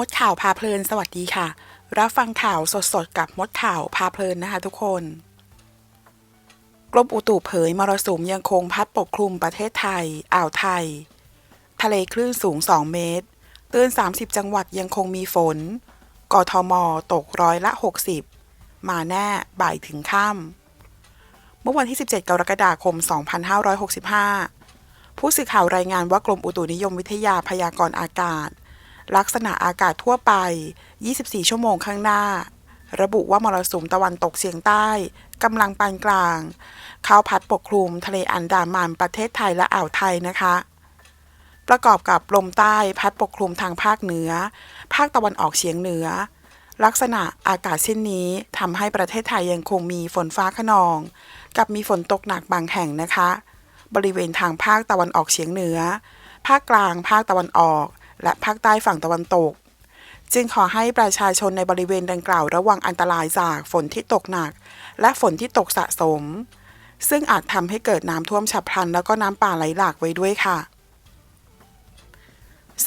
มดข่าวพาเพลิน สวัสดีค่ะ รับฟังข่าวสดๆ กับมดข่าวพาเพลินนะคะทุกคน กรมอุตุเผยมรสุมยังคงพัดปกคลุมประเทศไทย อ่าวไทย ทะเลคลื่นสูง 2 เมตรตื้น30 จังหวัดยังคงมีฝน กทม ตกร้อยละ 60 มาแน่บ่ายถึงค่ำ เมื่อวันที่ 17 กรกฎาคม 2565 ผู้สื่อข่าวรายงานว่ากรมอุตุนิยมวิทยาพยากรณ์อากาศ ลักษณะอากาศทั่วไป 24 ชั่วโมงข้างหน้า ระบุว่ามรสุมตะวันตกเฉียงใต้กำลังปานกลาง เข้าพัดปกคลุมทะเลอันดามันประเทศไทยและอ่าวไทยนะคะ ประกอบกับลมใต้พัดปกคลุมทางภาคเหนือ ภาคตะวันออกเฉียงเหนือ ลักษณะอากาศเช่นนี้ทำให้ประเทศไทยยังคงมีฝนฟ้าขนอง กับมีฝนตกหนักบางแห่งนะคะ บริเวณทางภาคตะวันออกเฉียงเหนือ ภาคกลาง ภาคตะวันออก และภาคใต้ฝั่งตะวันตก จึงขอให้ประชาชนในบริเวณดังกล่าวระวังอันตรายจากฝนที่ตกหนัก และฝนที่ตกสะสม ซึ่งอาจทำให้เกิดน้ำท่วมฉับพลัน แล้วก็น้ำป่าไหลหลากไว้ด้วยค่ะ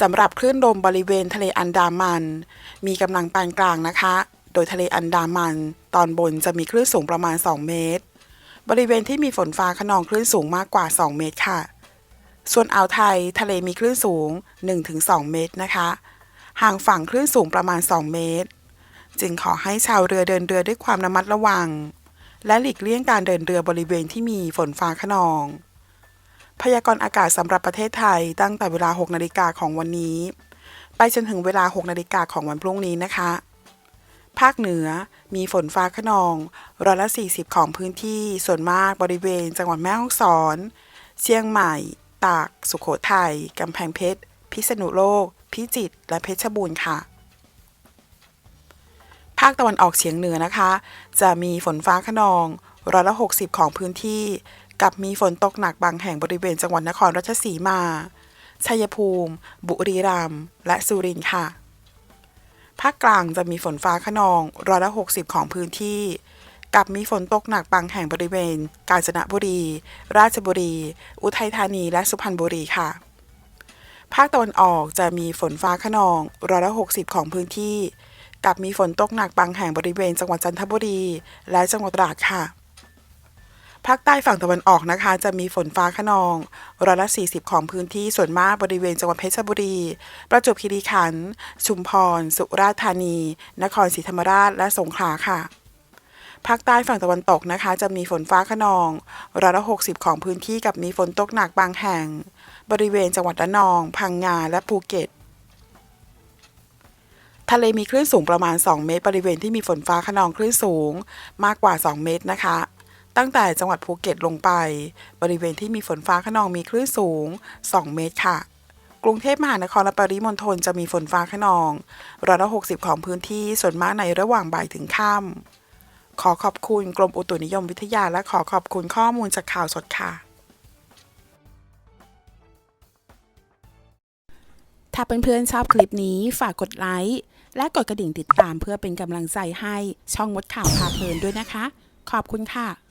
สำหรับคลื่นลมบริเวณทะเลอันดามัน มีกำลังปานกลางนะคะ โดยทะเลอันดามัน ตอนบนจะมีคลื่นสูงประมาณ 2 เมตร บริเวณที่มีฝนฟ้าขนองคลื่นสูงมากกว่า 2 เมตรค่ะ ส่วนอ่าวไทยทะเลมีคลื่นสูง 1-2 เมตรนะคะ ห่างฝั่งคลื่นสูงประมาณ 2 เมตร จึงขอให้ชาวเรือเดินเรือด้วยความระมัดระวัง และหลีกเลี่ยงการเดินเรือบริเวณที่มีฝนฟ้าขนอง พยากรณ์อากาศสำหรับประเทศไทยตั้งแต่เวลา 6 นาฬิกาของวันนี้ ไปจนถึงเวลา 6 นาฬิกาของวันพรุ่งนี้นะคะ ภาคเหนือมีฝนฟ้าขนองร้อยละ 40 ของพื้นที่ส่วนมากบริเวณ จังหวัดแม่ฮ่องสอน เชียงใหม่ ตาก สุขโขทัย กำแพงเพชร พิษณุโลก พิจิตร และเพชรบูรณ์ค่ะ ภาคตะวันออกเฉียงเหนือนะคะ จะมีฝนฟ้าขนองร้อยละ60 ของพื้นที่ กับมีฝนตกหนักบางแห่งบริเวณจังหวัดนครราชสีมา ชัยภูมิ บุรีรัมย์ และสุรินทร์ค่ะ ภาคกลางจะมีฝนฟ้าขนองร้อยละ60 ของพื้นที่ กับมีฝนตกหนักบางแห่งบริเวณ กาญจนบุรี ราชบุรี อุทัยธานี และสุพรรณบุรีค่ะ ภาคตะวันออกจะมีฝนฟ้าขนองร้อยละ60ของพื้นที่ กับมีฝนตกหนักบางแห่งบริเวณจังหวัดจันทบุรี และจังหวัดตราดค่ะภาคใต้ฝั่งตะวันออกนะคะ จะมีฝนฟ้าขนองร้อยละ 40 ของพื้นที่ส่วนมากบริเวณจังหวัดเพชรบุรี ประจวบคีรีขันธ์ชุมพร สุราษฎร์ธานี นครศรีธรรมราชและสงขลาค่ะ ภาคใต้ฝั่งตะวันตกนะคะ จะมีฝนฟ้าขนองร้อยละ60ของพื้นที่กับมีฝนตกหนักบางแห่ง บริเวณจังหวัดระนอง พังงาและภูเก็ต ทะเลมีคลื่นสูงประมาณ 2 เมตร บริเวณที่มีฝนฟ้าขนองคลื่นสูงมากกว่า 2 เมตรนะคะ ตั้งแต่จังหวัดภูเก็ตลงไป บริเวณที่มีฝนฟ้าขนองมีคลื่นสูง 2 เมตรค่ะกรุงเทพมหานครและปริมณฑลจะมีฝนฟ้าขนองร้อยละ60ของพื้นที่ส่วนมากในระหว่างบ่ายถึงค่ำ ขอขอบคุณกรมอุตุนิยมวิทยาและขอขอบคุณข้อมูลจากข่าวสดค่ะ ถ้าเพื่อนๆชอบคลิปนี้ฝากกดไลค์และกดกระดิ่งติดตามเพื่อเป็นกำลังใจให้ช่องมดข่าวพาเพลินด้วยนะคะ ขอบคุณค่ะ